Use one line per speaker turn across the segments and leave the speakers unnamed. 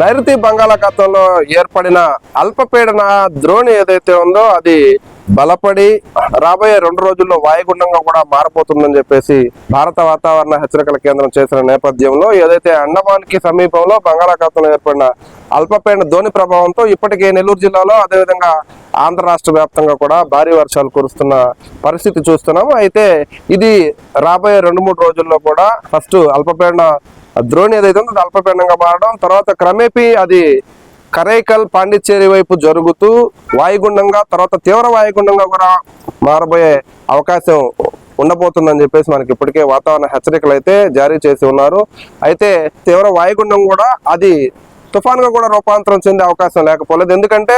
నైరుతి బంగాళాఖాతంలో ఏర్పడిన అల్పపీడన ద్రోణి ఏదైతే ఉందో అది బలపడి రాబోయే రెండు రోజుల్లో వాయుగుండంగా కూడా మారిపోతుందని చెప్పేసి భారత వాతావరణ హెచ్చరికల కేంద్రం చేసిన నేపథ్యంలో ఏదైతే అండమాన్కి సమీపంలో బంగాళాఖాతంలో ఏర్పడిన అల్పపీడన ధోని ప్రభావంతో ఇప్పటికే నెల్లూరు జిల్లాలో అదేవిధంగా ఆంధ్ర రాష్ట్ర వ్యాప్తంగా కూడా భారీ వర్షాలు కురుస్తున్న పరిస్థితి చూస్తున్నాము. అయితే ఇది రాబోయే రెండు మూడు రోజుల్లో కూడా ఫస్ట్ అల్పపీడన ద్రోణి ఏదైతే ఉందో అల్పపీడనంగా మారడం తర్వాత క్రమేపీ అది కరైకల్ పాండిచ్చేరి వైపు జరుగుతూ వాయుగుండంగా తర్వాత తీవ్ర వాయుగుండంగా కూడా మారబోయే అవకాశం ఉండబోతుందని చెప్పేసి మనకి ఇప్పటికే వాతావరణ హెచ్చరికలు అయితే జారీ చేసి ఉన్నారు. అయితే తీవ్ర వాయుగుండం కూడా అది తుఫాన్గా కూడా రూపాంతరం చెందే అవకాశం లేకపోలేదు. ఎందుకంటే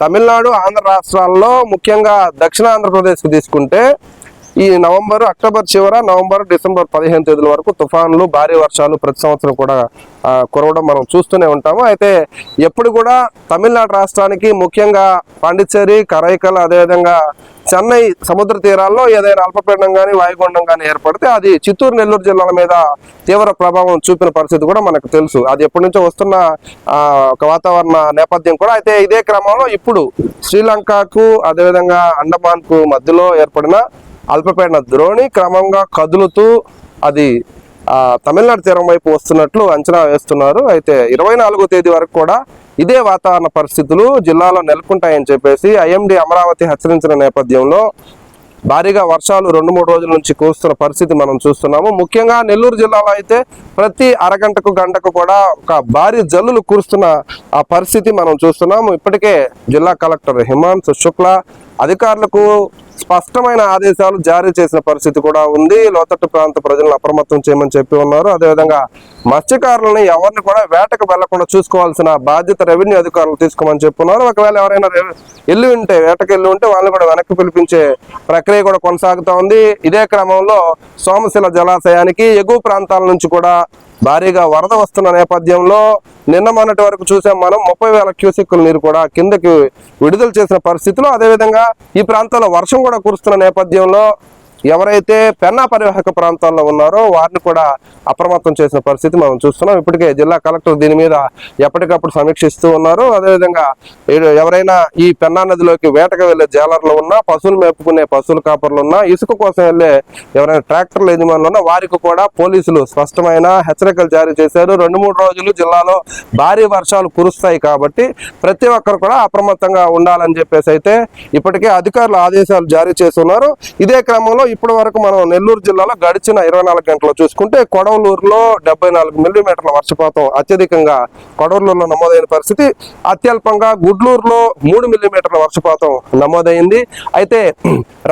తమిళనాడు ఆంధ్ర రాష్ట్రాల్లో ముఖ్యంగా దక్షిణ ఆంధ్రప్రదేశ్ తీసుకుంటే ఈ నవంబర్ అక్టోబర్ చివర నవంబర్ డిసెంబర్ పదిహేను తేదీల వరకు తుఫాన్లు భారీ వర్షాలు ప్రతి సంవత్సరం కూడా కురవడం మనం చూస్తూనే ఉంటాము. అయితే ఎప్పుడు కూడా తమిళనాడు రాష్ట్రానికి ముఖ్యంగా పాండిచ్చేరి కరైకల్ అదేవిధంగా చెన్నై సముద్ర తీరాల్లో ఏదైనా అల్పపీడనం కానీ వాయుగుండం కానీ ఏర్పడితే అది చిత్తూరు నెల్లూరు జిల్లాల మీద తీవ్ర ప్రభావం చూపిన పరిస్థితి కూడా మనకు తెలుసు. అది ఎప్పటి నుంచో వస్తున్న ఒక వాతావరణ నేపథ్యం కూడా. అయితే ఇదే క్రమంలో ఇప్పుడు శ్రీలంకకు అదేవిధంగా అండమాన్కు మధ్యలో ఏర్పడిన అల్పపీడన ద్రోణి క్రమంగా కదులుతూ అది తమిళనాడు తీరం వైపు వస్తున్నట్లు అంచనా వేస్తున్నారు. అయితే ఇరవై నాలుగో తేదీ వరకు కూడా ఇదే వాతావరణ పరిస్థితులు జిల్లాలో నెలకొంటాయని చెప్పేసి ఐఎండి అమరావతి హెచ్చరించిన నేపథ్యంలో భారీగా వర్షాలు రెండు మూడు రోజుల నుంచి కురుస్తున్న పరిస్థితి మనం చూస్తున్నాము. ముఖ్యంగా నెల్లూరు జిల్లాలో అయితే ప్రతి అరగంటకు గంటకు కూడా ఒక భారీ జల్లులు కురుస్తున్న ఆ పరిస్థితి మనం చూస్తున్నాము. ఇప్పటికే జిల్లా కలెక్టర్ హిమాంశు శుక్లా అధికారులకు స్పష్టమైన ఆదేశాలు జారీ చేసిన పరిస్థితి కూడా ఉంది. లోతట్టు ప్రాంత ప్రజలను అప్రమత్తం చేయమని చెప్పి ఉన్నారు. అదేవిధంగా మత్స్యకారులని ఎవరిని కూడా వేటకు వెళ్ళకుండా చూసుకోవాల్సిన బాధ్యత రెవెన్యూ అధికారులు తీసుకోమని చెప్పున్నారు ఒకవేళ ఎవరైనా ఎల్లు ఉంటే వేటకు వెళ్ళి ఉంటే వాళ్ళని కూడా వెనక్కి పిలిపించే ప్రక్రియ కూడా కొనసాగుతూ ఉంది. ఇదే క్రమంలో సోమశిల జలాశయానికి ఎగువ ప్రాంతాల నుంచి కూడా భారీగా వరద వస్తున్న నేపథ్యంలో నిన్న మొన్నటి వరకు చూసాం మనం ముప్పై వేల క్యూసెక్కుల నీరు కూడా కిందకి విడుదల చేసిన పరిస్థితిలో అదేవిధంగా ఈ ప్రాంతంలో వర్షం కూడా కురుస్తున్న నేపథ్యంలో ఎవరైతే పెన్నా పరివాహక ప్రాంతాల్లో ఉన్నారో వారిని కూడా అప్రమత్తం చేసిన పరిస్థితి మనం చూస్తున్నాం. ఇప్పటికే జిల్లా కలెక్టర్ దీని మీద ఎప్పటికప్పుడు సమీక్షిస్తూ ఉన్నారు. అదేవిధంగా ఎవరైనా ఈ పెన్నా నదిలోకి వేటకు వెళ్ళే జాలర్లు ఉన్నా పశువులు మేపుకునే పశువుల కాపర్లు ఉన్నా ఇసుక కోసం వెళ్ళే ఎవరైనా ట్రాక్టర్ల యజమానులు ఉన్నా వారికి కూడా పోలీసులు స్పష్టమైన హెచ్చరికలు జారీ చేశారు. రెండు మూడు రోజులు జిల్లాలో భారీ వర్షాలు కురుస్తాయి కాబట్టి ప్రతి ఒక్కరు కూడా అప్రమత్తంగా ఉండాలని చెప్పేసి అయితే ఇప్పటికే అధికారులు ఆదేశాలు జారీ చేస్తున్నారు. ఇదే క్రమంలో ఇప్పటి వరకు మనం నెల్లూరు జిల్లాలో గడిచిన ఇరవై నాలుగు గంటలు చూసుకుంటే కొడవలూరులో డెబ్బై నాలుగు మిల్లీమీటర్ల వర్షపాతం అత్యధికంగా కొడవలూరులో నమోదైన పరిస్థితి. అత్యల్పంగా గుడ్లూరులో మూడు మిల్లీమీటర్ల వర్షపాతం నమోదైంది. అయితే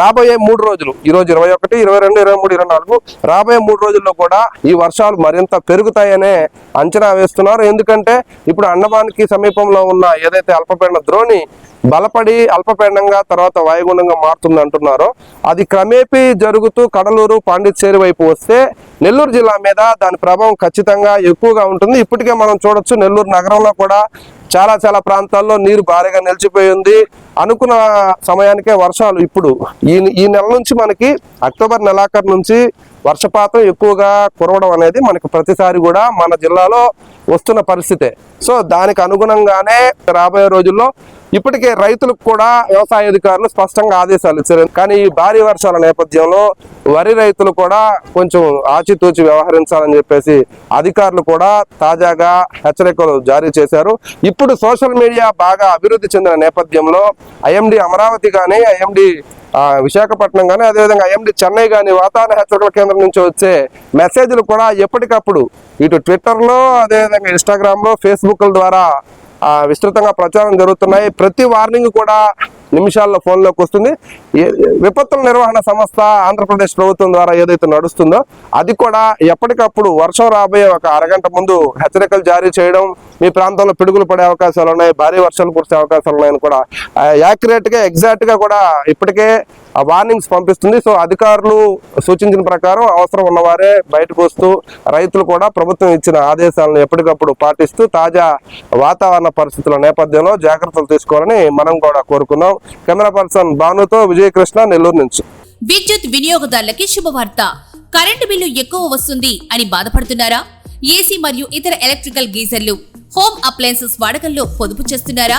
రాబోయే మూడు రోజులు ఈ రోజు ఇరవై ఒకటి ఇరవై రెండు ఇరవై మూడు ఇరవై నాలుగు రాబోయే మూడు రోజుల్లో కూడా ఈ వర్షాలు మరింత పెరుగుతాయనే అంచనా వేస్తున్నారు. ఎందుకంటే ఇప్పుడు అండమాన్కి సమీపంలో ఉన్న ఏదైతే అల్పపీడన ద్రోణి బలపడి అల్పపీడనంగా తర్వాత వాయుగుండంగా మారుతుంది అంటున్నారో. అది క్రమేపీ జరుగుతూ కడలూరు పాండిచ్చేరి వైపు వస్తే నెల్లూరు జిల్లా మీద దాని ప్రభావం ఖచ్చితంగా ఎక్కువగా ఉంటుంది. ఇప్పటికే మనం చూడొచ్చు నెల్లూరు నగరంలో కూడా చాలా చాలా ప్రాంతాల్లో నీరు భారీగా నిలిచిపోయి ఉంది. అనుకున్న సమయానికే వర్షాలు ఇప్పుడు. ఈ ఈ నెల నుంచి మనకి అక్టోబర్ నెలాఖరు నుంచి వర్షపాతం ఎక్కువగా కురవడం అనేది మనకి ప్రతిసారి కూడా మన జిల్లాలో వస్తున్న పరిస్థితే. సో దానికి అనుగుణంగానే రాబోయే రోజుల్లో ఇప్పటికే రైతులకు కూడా వ్యవసాయ అధికారులు స్పష్టంగా ఆదేశాలు ఇచ్చారు. కానీ ఈ భారీ వర్షాల నేపథ్యంలో వరి రైతులు కూడా కొంచెం ఆచితూచి వ్యవహరించాలని చెప్పేసి అధికారులు కూడా తాజాగా హెచ్చరికలు జారీ చేశారు. ఇప్పుడు సోషల్ మీడియా బాగా అభివృద్ధి చెందిన నేపథ్యంలో ఐఎండి అమరావతి కానీ ఐఎండి విశాఖపట్నం కానీ అదేవిధంగా ఐఎండి చెన్నై కానీ వాతావరణ హెచ్చరికల కేంద్రం నుంచి వచ్చే మెసేజ్లు కూడా ఎప్పటికప్పుడు ఇటు ట్విట్టర్లో అదేవిధంగా ఇన్స్టాగ్రామ్లో ఫేస్బుక్ల ద్వారా విస్తృతంగా ప్రచారం జరుగుతున్నాయి. ప్రతి వార్నింగ్ కూడా నిమిషాల్లో ఫోన్లోకి వస్తుంది. విపత్తుల నిర్వహణ సంస్థ ఆంధ్రప్రదేశ్ ప్రభుత్వం ద్వారా ఏదైతే నడుస్తుందో అది కూడా ఎప్పటికప్పుడు వర్షం రాబోయే ఒక అరగంట ముందు హెచ్చరికలు జారీ చేయడం మీ ప్రాంతంలో పిడుగులు పడే అవకాశాలు ఉన్నాయి భారీ వర్షాలు కురిసే అవకాశాలు ఉన్నాయని కూడా యాక్యురేట్గా ఎగ్జాక్ట్గా కూడా ఇప్పటికే వార్నింగ్స్ పంపిస్తుంది. సో అధికారులు సూచించిన ప్రకారం అవసరం ఉన్నవారే బయటకు వస్తూ రైతులు కూడా ప్రభుత్వం ఇచ్చిన ఆదేశాలను ఎప్పటికప్పుడు పాటిస్తూ తాజా వాతావరణ పరిస్థితుల నేపథ్యంలో జాగ్రత్తలు తీసుకోవాలని మనం కూడా కోరుకున్నాం. కెమెరా పర్సన్ భానుతో విజయకృష్ణ నెల్లూరు నుంచి.
విద్యుత్ వినియోగదారులకి శుభవార్త. కరెంటు బిల్లు ఎక్కువ వస్తుంది అని బాధపడుతున్నారా? ఏసీ మరియు ఇతర ఎలక్ట్రికల్ గీజర్లు హోమ్ అప్లయన్సెస్ వాడకంలో పొదుపు చేస్తున్నారా?